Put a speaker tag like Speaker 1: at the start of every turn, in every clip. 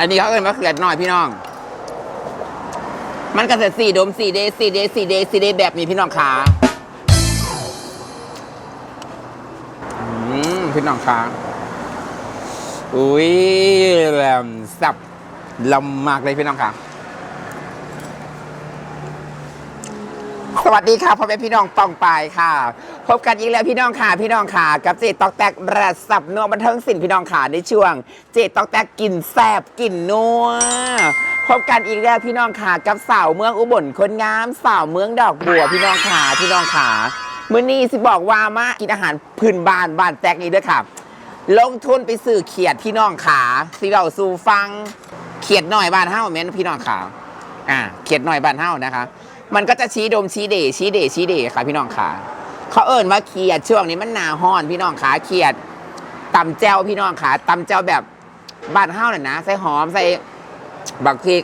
Speaker 1: อันนี้เขาเอ่ยมะเขือหน่อยพี่น้อง มันก็จะสี่ดมสี่เดย์สี่เดย์สี่เดย์สี่เดย์แบบนี้พี่น้องขาอืมพี่น้องขาอุ้ยแหลมสับลำมากเลยพี่น้องขา สวัสดีค่ะพ่อแม่พี่น้องปองปายค่ะ พบกันอีกแล้วพี่น้องค่ะ พี่น้องค่ะ กับเจตอกแตกระสับนัวบันเทิงสินพี่น้องค่ะในช่วง เจตอกแตกกินแซบกินนัวพบกันอีกแล้วพี่น้องค่ะกับสาวเมืองอุบลคนงามสาวเมืองดอกบัวพี่น้องค่ะพี่น้องค่ะมื้อนี้สิบอกว่ามากินอาหารพื้นบ้านบ้านแตกนี้ด้วยค่ะ ลงทุนไปซื้อเขียดพี่น้องขาสิเราสู่ฟังเขียดหน่อยบ้านเฮ้าแม่นพี่น้องขาอ่าเขียดหน่อยบ้านเฮ้านะคะ มันก็จะชี้ดมชี้เดชี้เดชี้เดค่ะพี่น้องขาเขาเอิ่นว่าเขียดช่วงนี้มันหนาห้อนพี่น้องขาเขียดตำแจวพี่น้องขาตำแจวแบบบานเฮ้าน่ะนะใส่หอมใส่บักพริก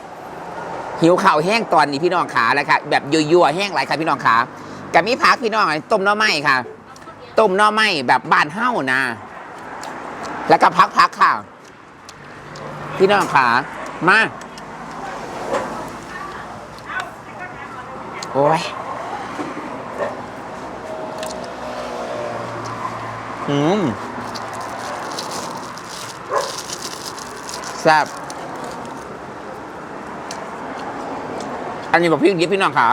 Speaker 1: หิวข่าวแห้งตอนนี้พี่น้องขาแล้วค่ะแบบยั่วๆแห้งไรค่ะพี่น้องขากับมีพักพี่น้องต้มหน่อไม้ค่ะต้มหน่อไม้แบบบานเฮ้านะแล้วก็พักๆค่ะ พี่น้องขามา โอ้ยอืมแซ่บอันนี้บอกพี่ยิบพี่น้องขา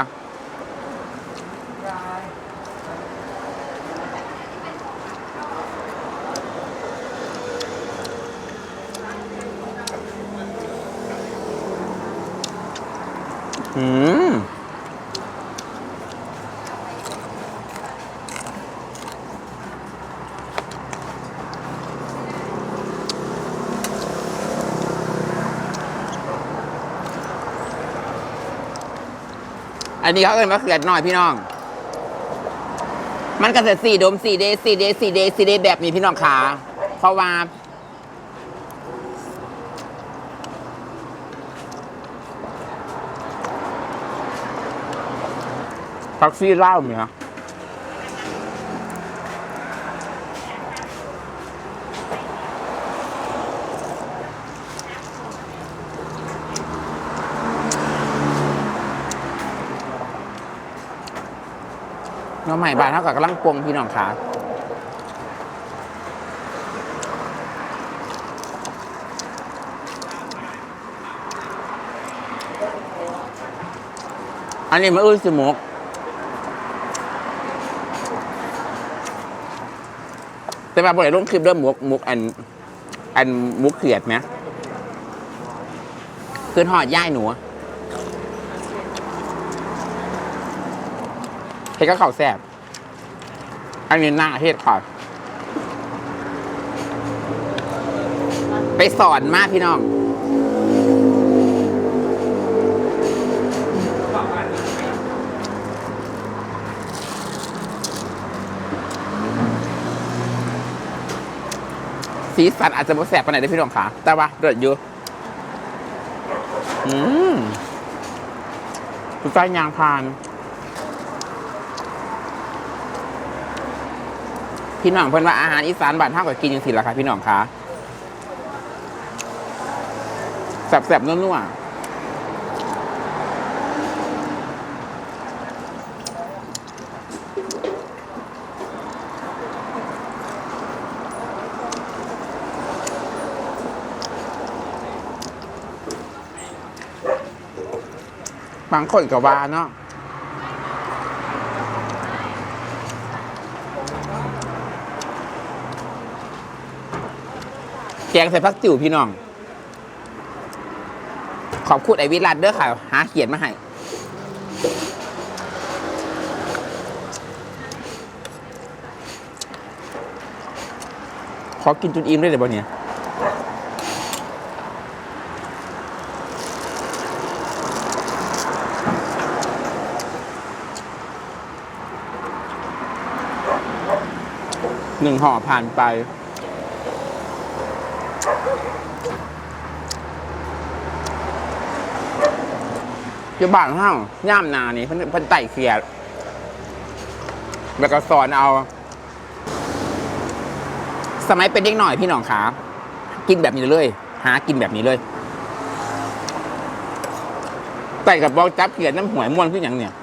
Speaker 1: อืม อันนี้เขาเอ่ยมะเขือหน่อยพี่น้อง มันก็จสี่ดมสี่เดย์สี่เดย์สี่เดย์สี่เดย์แบบนี้พี่น้องขาเพราะว่าพักซี่เล่ามีฮะ น้องใหม่บานเท่ากับกำลังปวงพี่น้องขาอันนี้มันอื้อสมกแต่มาบ่ได้ลงคลิปเริ่มมุกมุกอัน อันมุกเขียดไหมขึ้นหอดย่ายหนูเฮ็ ดก็ข้าแซ่บอันนี้หน้าเฮ็ดค่ะ ไปสอนมากพี่น้อง สีสันอาจจะบ่แสบไปไหนได้พี่น้องขาแต่ว่าเดือดอยู่อืมคุณใจยางพาน พี่น้องเพิ่นว่าอาหารอีสานบ้านเท่ากับกินยังสิละค่ะพี่น้องคะแสบๆนัวๆบางคนก็ว่าเนาะ แกงใส่พักจิ๋วพี่น้อง ขอบคุณไอวิรัตเด้อค่ะ หาเขียนมาให้ขอกินจนอิ่มได้เลยบ่เนี่ยหนึ่งห่อผ่านไป อยู่บ้านห้างย่ามนานี่เพิ่นเพิ่นไต่เขียดแล้วก็สอนเอา สมัยเป็นเด็กหน่อยพี่น้องขากินแบบนี้เลย หากินแบบนี้เลยไต่กับบอกจับเขียดน้ำหวยม่วนขึ้นอย่างเนี่ย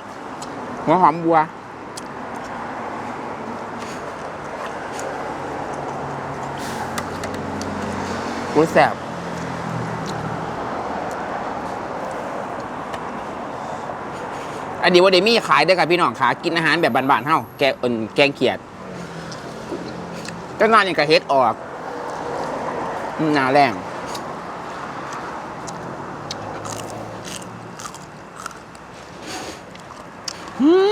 Speaker 1: หัวหอมบัว อุ้ยแสบอันนี้ว่าเดมี่ขายได้อกับพี่น้องขากินอาหารแบบบานๆเฮ้าแกงอ่นแกงเขียดก็นานอย่างกระเฮ็ดออกนาแรงอืม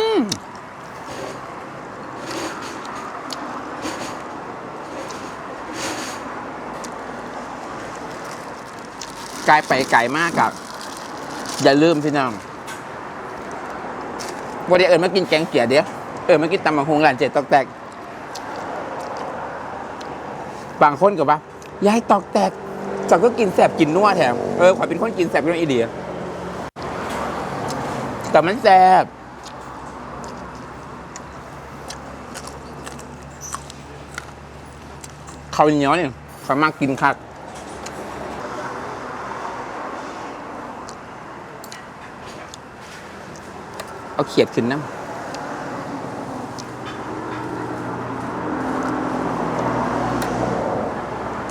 Speaker 1: ไกลไปไกลมากกับ อย่าลืมพี่น้องวันนี้เอิญมากินแกงเขียดเดี๋ยวเอิญมากินตำบักฮงร้านเจ็ดตอกแตก บางคนก็ว่ายายตอกแตกจักก็กินแสบกินนัวแถมเออขอยเป็นคนกินแสบกินนัวอีเดียแต่มันแสบข้าวเหนียวเนี่ยขอยมากกินคัก เอาเขียดขึ้นน้ำ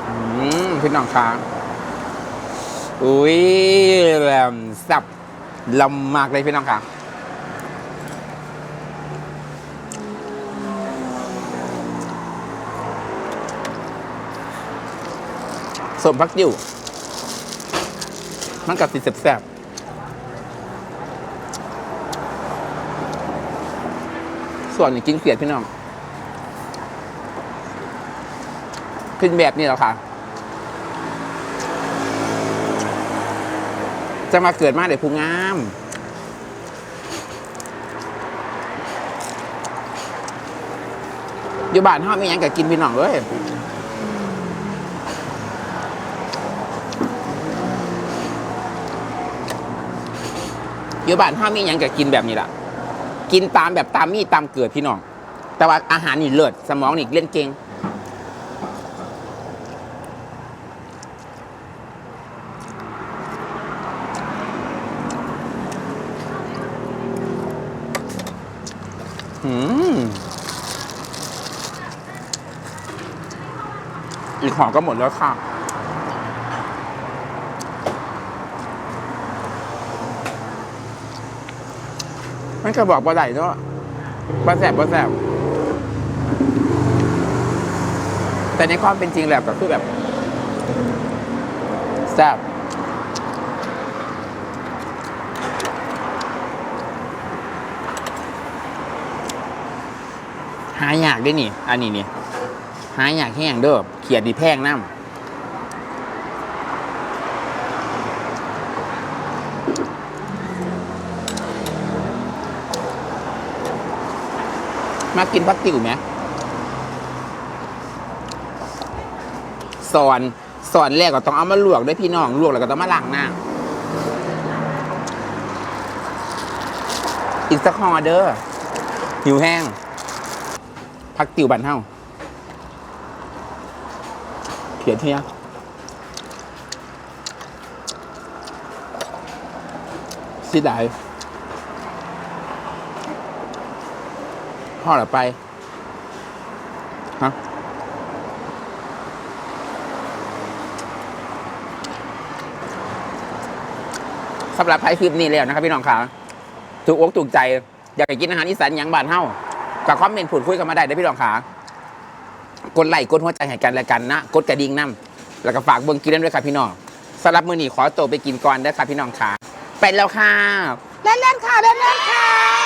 Speaker 1: อืมพี่น้องคะอุ้ยแหลมสับลำมากเลยพี่น้องคะสมพักอยู่ มันกับติดแสบๆ ส่วนนี้กินเขียดพี่น้องขึ้นแบบนี้แล้วค่ะ จะมาเกิดมาเดี๋ยวผู้งามอยู่บ้านห้ามีหยังกับกินพี่น้องเลยอยู่บ้านห้ามีหยังกับกินแบบนี้แหละ กินตามแบบตามมีตามเกิดพี่น้อง แต่ว่าอาหารนี่เลิศสมองนี่เล่นเก่งอืมอีกห่อก็หมดแล้วค่ะ มันก็บอกบ่ได้เนาะบ่แสบบ่แสบแต่ในความเป็นจริงแล้วก็คือแบบแสบหายากด้วยนี่ อันนี้นี่หายากแห้งเด้อเขียดดีแพงน้ำ มากินพักติ๋วไหมสอนสอนแรกก็ต้องเอามาลวกด้วยพี่น้องลวกแล้วก็ต้องมาล้างหน้าอีกสักห่อเด้อหิวแห้งพักติวบันเท่าเขียนเทียสิได้ พ่อหรือไปฮะสำหรับไพ่คลิปนี้แล้วนะครับพี่น้องค่ะถูกอกถูกใจ อยากกินอาหารอีสานหยังบ้านเฮ้ากับคอมเมนต์พูดคุยกันมาได้นะพี่น้องค่ะกดไลค์กดหัวใจให้กันและกันนะกดกระดิ่งน้ำแล้วก็ฝากเบิ้งกินด้วยครับพี่น้องสำหรับมื้อนี้ขอตัวไปกินก่อนเด้อครับพี่น้องค่ะไปแล้วค่ะเล่นๆค่ะเล่นๆค่ะ